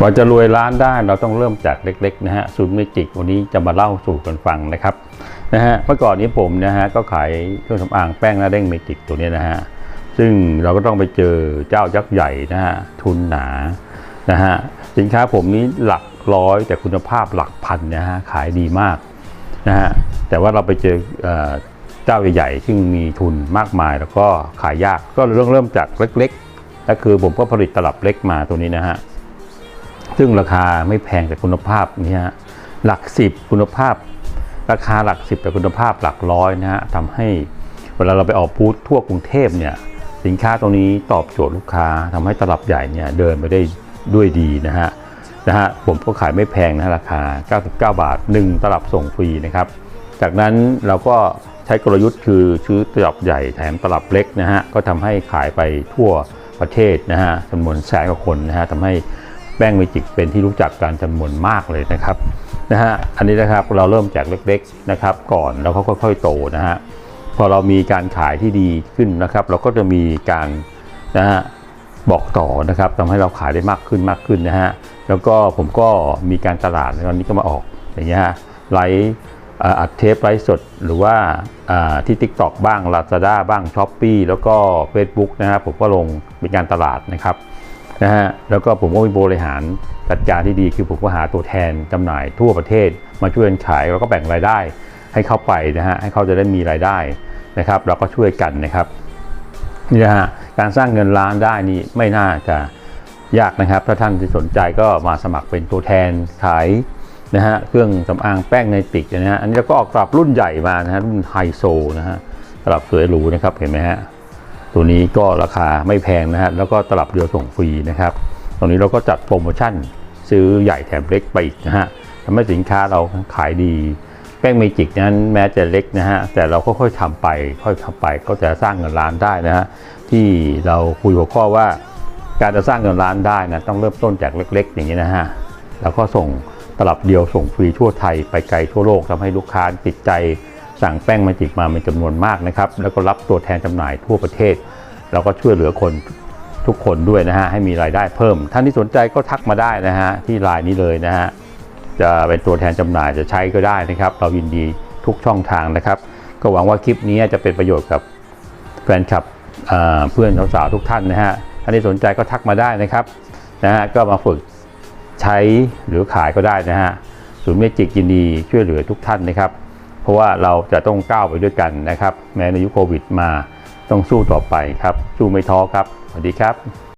ก่อนจะรวยล้านได้เราต้องเริ่มจากเล็กๆนะฮะศูนย์เมจิกวันนี้จะมาเล่าสู่กันฟังนะครับนะฮะเมื่อก่อนนี้ผมนะฮะก็ขายเครื่องสำอางแป้งหน้าเด้งเมจิกตัวนี้นะฮะซึ่งเราก็ต้องไปเจอเจ้ายักษ์ใหญ่นะฮะทุนหนานะฮะสินค้าผมนี้หลักร้อยแต่คุณภาพหลักพันนะฮะขายดีมากนะฮะแต่ว่าเราไปเจอเอ่อเจ้าใหญ่ๆซึ่งมีทุนมากมายแล้วก็ขายยากก็เริ่มเริ่มจากเล็กๆก็คือผมก็ผลิตตลับเล็กมาตัวนี้นะฮะ ซึ่งราคาไม่แพงแต่คุณภาพเนี่ยหลักสิบคุณภาพ ราคาหลักสิบแต่คุณภาพหลักร้อยนะฮะทำให้เวลาเราไปออกบูธทั่วกรุงเทพเนี่ยสินค้าตรงนี้ตอบโจทย์ลูกค้าทำให้ตลับใหญ่เนี่ยเดินไปได้ด้วยดีนะฮะนะฮะผมก็ขายไม่แพงนะราคา 99 บาท 1 ตลับส่งฟรีนะครับ จากนั้นเราก็ใช้กลยุทธ์คือซื้อตลับใหญ่แถมตลับเล็กนะฮะก็ทำให้ขายไปทั่วประเทศนะฮะจำนวนแสนกว่าคนนะฮะทำให้ แป้งเมจิกเป็นที่รู้จักการจำนวนมากเลยนะครับนะฮะอันนี้นะครับเราเริ่มจากเล็กๆนะครับ ก่อนแล้วก็ค่อยๆโตนะฮะพอเรามีการขายที่ดีขึ้นนะครับ เราก็จะมีการนะฮะบอกต่อนะครับทำให้เราขายได้มากขึ้นมากขึ้นนะฮะแล้วก็ผมก็มีการตลาดตอนนี้ก็มาออกอย่างเงี้ยฮะไลฟ์อัดเทปไลฟ์สดหรือว่าอ่าที่ TikTok บ้าง Lazada บ้าง s h อ p e e แล้วก็ Facebook นะครับผมก็ลงเป็นการตลาดนะครับ นะฮะแล้วก็ผมก็มีบริหารจัดการที่ดีคือผมก็หาตัวแทนจำหน่ายทั่วประเทศ มาช่วยกันขายแล้วก็แบ่งรายได้ให้เข้าไปนะฮะให้เขาจะได้มีรายได้นะครับเราก็ช่วยกันนะครับนี่นะฮะการสร้างเงินล้านได้นี่ไม่น่าจะยากนะครับ ถ้าท่านที่สนใจก็มาสมัครเป็นตัวแทนขายนะฮะเครื่องสำอางแป้งไนติกนะฮะอันนี้เราก็ออกตลับรุ่นใหญ่มานะฮะรุ่นไฮโซนะฮะตลับสวยหรูนะครับเห็นไหมฮะ ตัวนี้ก็ราคาไม่แพงนะฮะแล้วก็ตลับเดียวส่งฟรีนะครับตรงนี้เราก็จัดโปรโมชั่นซื้อใหญ่แถมเล็กไปอีกนะฮะทำให้สินค้าเราขายดี แป้งเมจิกนั้นแม้จะเล็กนะฮะแต่เราก็ค่อยๆทำไป ค่อยทำไปก็จะสร้างเงินล้านได้นะฮะที่เราคุยหัวข้อว่า การจะสร้างเงินล้านได้นะต้องเริ่มต้นจากเล็ก ๆ อย่างนี้นะฮะแล้วก็ส่งตลับเดียวส่งฟรีทั่วไทยไปไกลทั่วโลกทำให้ลูกค้าติดใจ สั่งแป้งมาจิกมาเป็นจำนวนมากนะครับ แล้วก็รับตัวแทนจำหน่ายทั่วประเทศ เราก็ช่วยเหลือคนทุกคนด้วยนะฮะ ให้มีรายได้เพิ่ม ท่านที่สนใจก็ทักมาได้นะฮะ ที่ไลน์นี้เลยนะฮะ จะเป็นตัวแทนจำหน่ายจะใช้ก็ได้นะครับ เรายินดีทุกช่องทางนะครับ ก็หวังว่าคลิปนี้จะเป็นประโยชน์กับแฟนคลับเพื่อนสาวๆทุกท่านนะฮะ ท่านที่สนใจก็ทักมาได้นะครับนะฮะ ก็มาฝึกใช้หรือขายก็ได้นะฮะ ศูนย์เมจิกยินดีช่วยเหลือทุกท่านนะครับ ราะว่าเราจะต้องก้าวไปด้วยกันนะครับ แม้ในยุคโควิดมาต้องสู้ต่อไปครับ สู้ไม่ท้อครับ สวัสดีครับ